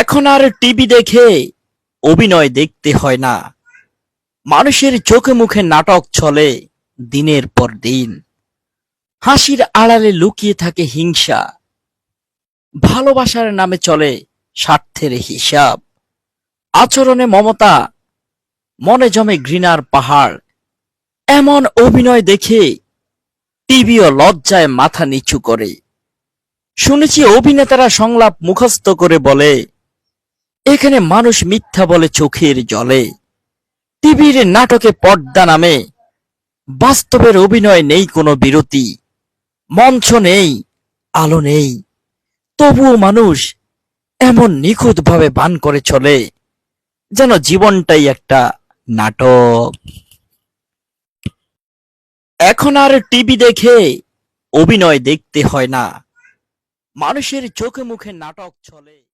এখন আর টিভি দেখে অভিনয় দেখতে হয় না। মানুষের চোখে মুখে নাটক চলে দিনের পর দিন। হাসির আড়ালে লুকিয়ে থাকে হিংসা। ভালোবাসার নামে চলে স্বার্থের হিসাব। আচরণে মমতা, মনে জমে ঘৃণার পাহাড়। এমন অভিনয় দেখে টিভিও লজ্জায় মাথা নিচু করে। শুনেছি অভিনেতারা সংলাপ মুখস্থ করে বলে এখানে মানুষ মিথ্যা বলে চোখের জলে। টিভির নাটকে পর্দা নামে। বাস্তবের অভিনয় নেই কোনো বিরতি। মঞ্চ নেই, আলো নেই। তবুও মানুষ এমন নিখুঁতভাবে বান করে চলে, যেন জীবনটাই একটা নাটক। এখন আর টিভি দেখে অভিনয় দেখতে হয় না। মানুষের চোখে মুখে নাটক চলে।